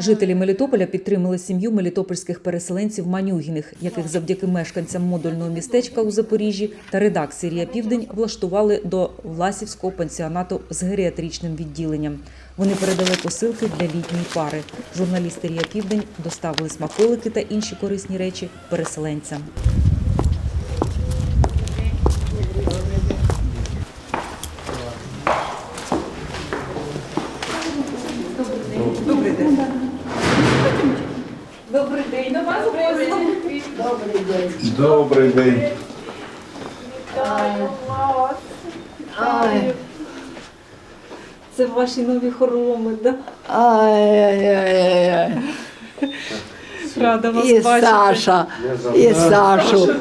Жителі Мелітополя підтримали сім'ю мелітопольських переселенців Манюгіних, яких завдяки мешканцям модульного містечка у Запоріжжі та редакції Рія Південь влаштували до Власівського пансіонату з геріатричним відділенням. Вони передали посилки для літньої пари. Журналісти Рія Південь доставили смаколики та інші корисні речі переселенцям. Добрий день, до вас Добрий день. Добрий Ай, Це ваші нові хороми, так? ай-яй-яй-яй. Рада вас І бачити. Саша, і Сашу.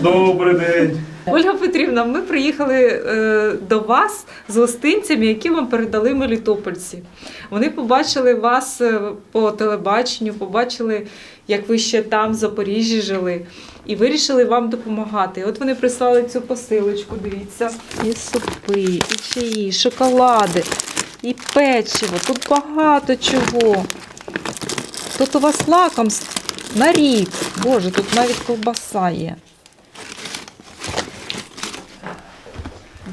Добрий день. Ольга Петрівна, ми приїхали е, до вас з гостинцями, які вам передали мелітопольці. Вони побачили вас е, по телебаченню, побачили, як ви ще там, в Запоріжжі, жили, і вирішили вам допомагати. От вони прислали цю посилочку, дивіться. І супи, і чаї, і шоколади, і печиво. Тут багато чого. Тут у вас лакомств на рік. Боже, тут навіть ковбаса є.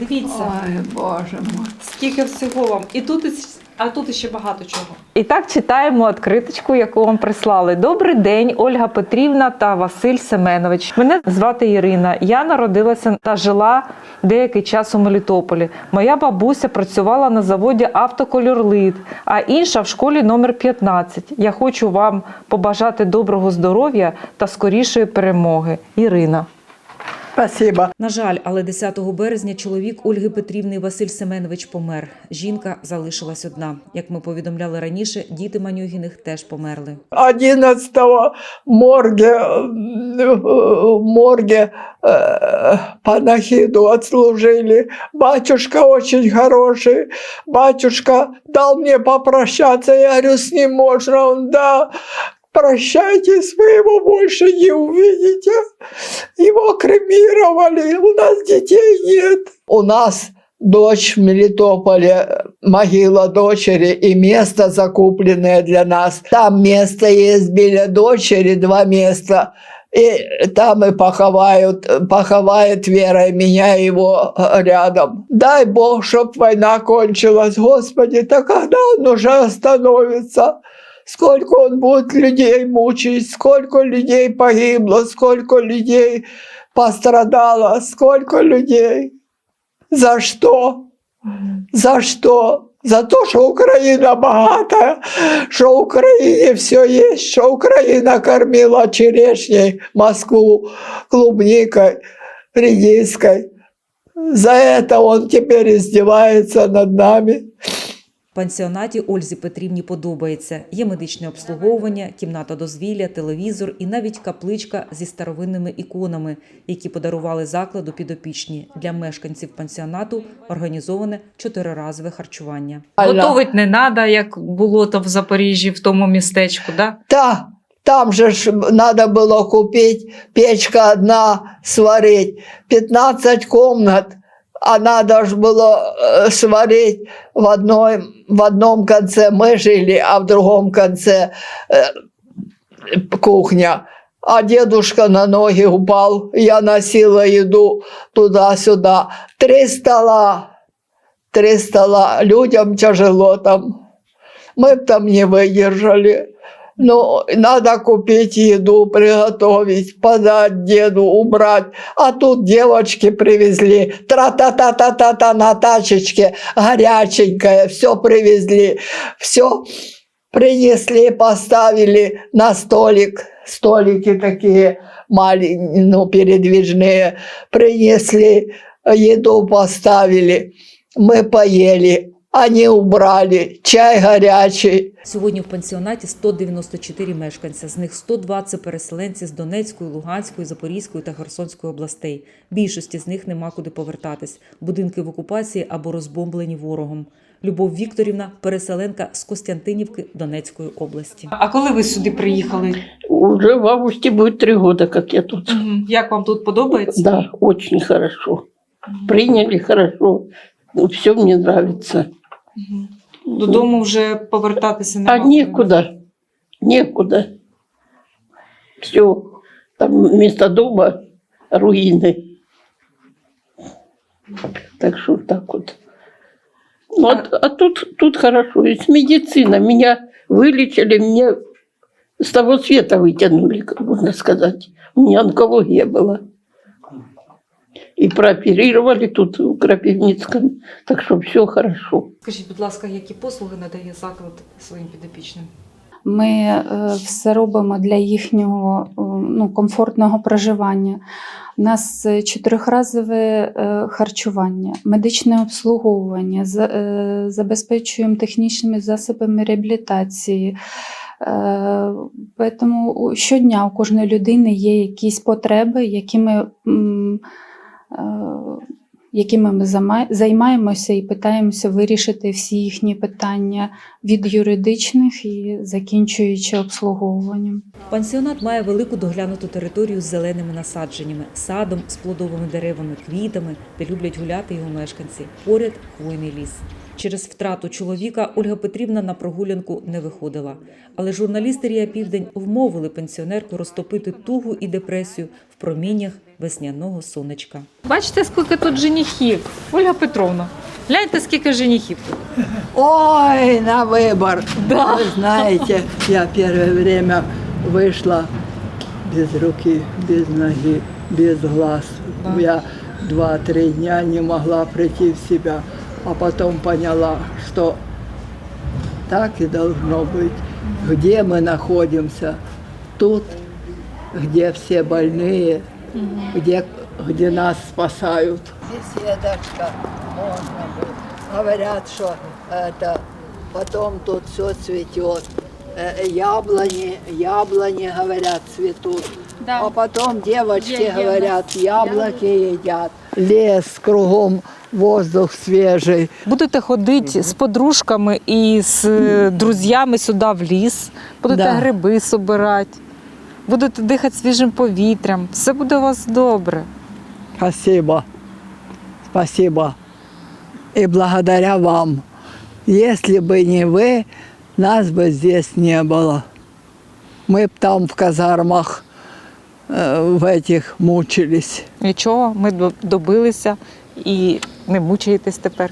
Дивіться, Ой, Боже мой. скільки всього вам. І тут, іс- а тут ще багато чого. І так читаємо відкриточку, яку вам прислали. Добрий день, Ольга Петрівна та Василь Семенович. Мене звати Ірина. Я народилася та жила деякий час у Мелітополі. Моя бабуся працювала на заводі Автокольорлит, а інша в школі номер 15. Я хочу вам побажати доброго здоров'я та скорішої перемоги. Ірина. Спасибо. На жаль, але 10 березня чоловік Ольги Петрівни Василь Семенович помер. Жінка залишилась одна. Як ми повідомляли раніше, діти Манюгіних теж померли. 11-го морге, морге панахиду отслужили. Батюшка очень хороший. Батюшка дал мне попрощаться. Я говорю, с ним можно? Он, да. Прощайтесь, вы его больше не увидите. Его кремировали, у нас детей нет. У нас дочь в Мелитополе, могила дочери и место закупленное для нас. Там место есть для дочери, два места. И там и поховают, поховает Вера меня его э, рядом. Дай Бог, чтоб война кончилась. Господи, так когда он уже остановится? Сколько он будет людей мучить, сколько людей погибло, сколько людей пострадало, сколько людей. За что? За что? За то, что Украина богатая, что в Украине все есть, что Украина кормила черешней Москву, клубникой, редиской. За это он теперь издевается над нами. Пансіонаті Ользі Петрівні подобається. Є медичне обслуговування, кімната дозвілля, телевізор і навіть капличка зі старовинними іконами, які подарували закладу підопічні. Для мешканців пансіонату організоване чотириразове харчування. Готовить не треба, як було то в Запоріжжі, в тому містечку, да? Да, там же ж надо было купить печка одна сварить, 15 комнат, а надо же было э, сварить в, одной, в одном конце мы жили, а в другом конце э, кухня. А дедушка на ноги упал, я носила еду туда-сюда. Три стола, три стола, людям тяжело там. Мы б там не выдержали. Ну, надо купить еду, приготовить, подать деду, убрать. А тут девочки привезли, тра-та-та-та-та-та на тачечке, горяченькое, все привезли, все принесли, поставили на столик, столики такие маленькие, ну, передвижные, принесли, еду поставили, мы поели, они убрали, чай горячий, Сьогодні в пансіонаті 194 мешканця, з них 102 – це переселенці з Донецької, Луганської, Запорізької та Херсонської областей. Більшості з них нема куди повертатись. Будинки в окупації або розбомблені ворогом. Любов Вікторівна, переселенка з Костянтинівки Донецької області. А коли ви сюди приїхали? Уже в августе будет три года, как я тут. Як вам тут подобається? Да, очень хорошо. Приняли хорошо. Все мне нравится. Додому вже повертатися А некуда. некуда. Все, там вместо дома руины. Так что так вот. Ну, а, а тут, тут хорошо. С медицина. Меня вылечили, меня с того света вытянули, как можно сказать. У меня онкология была. И прооперировали тут в Крапивницком. Так что все хорошо. Скажіть, будь ласка, які послуги надає заклад своїм підопічним? Ми е, все робимо для їхнього е, ну, комфортного проживання. У нас е, чотирьохразове е, харчування, медичне обслуговування, забезпечуємо технічними засобами реабілітації. Тому щодня у кожної людини є якісь потреби, якими, м, е, якими ми займаємося і питаємося вирішити всі їхні питання від юридичних і закінчуючи обслуговуванням. Пансіонат має велику доглянуту територію з зеленими насадженнями, садом з плодовими деревами, квітами, де люблять гуляти його мешканці. Поряд хвойний ліс. Через втрату чоловіка Ольга Петрівна на прогулянку не виходила. Але журналісти Рія Південь вмовили пенсіонерку розтопити тугу і депресію в проміннях весняного сонечка. Бачите, скільки тут женихів? Ольга Петровна, гляньте, скільки женихів тут. Ой, на выбор. Да. Вы знаете, я первое время вышла без руки, без ноги, без глаз. Да. Я два-три дня не могла прийти в себя, а потом поняла, что так и должно быть. Где мы находимся? Тут, где все больные, где, где нас спасают. Беседочка, можно быть. Говорят, что это потом тут все цветет. Э, Яблони, яблони, говорят, цветут. А потом девочки говорят, яблоки едят. Лес кругом, воздух свежий. Будете ходити з подружками і з е, друзями сюди в ліс, будете Да. гриби собирати, будете дихати свіжим повітрям. Все буде у вас добре. Спасибо. Спасибо. И благодаря вам. Если бы не вы, нас бы здесь не было. Мы б там в казармах э, в этих мучились. Нічого, ми до- добилися і не мучаєтесь тепер.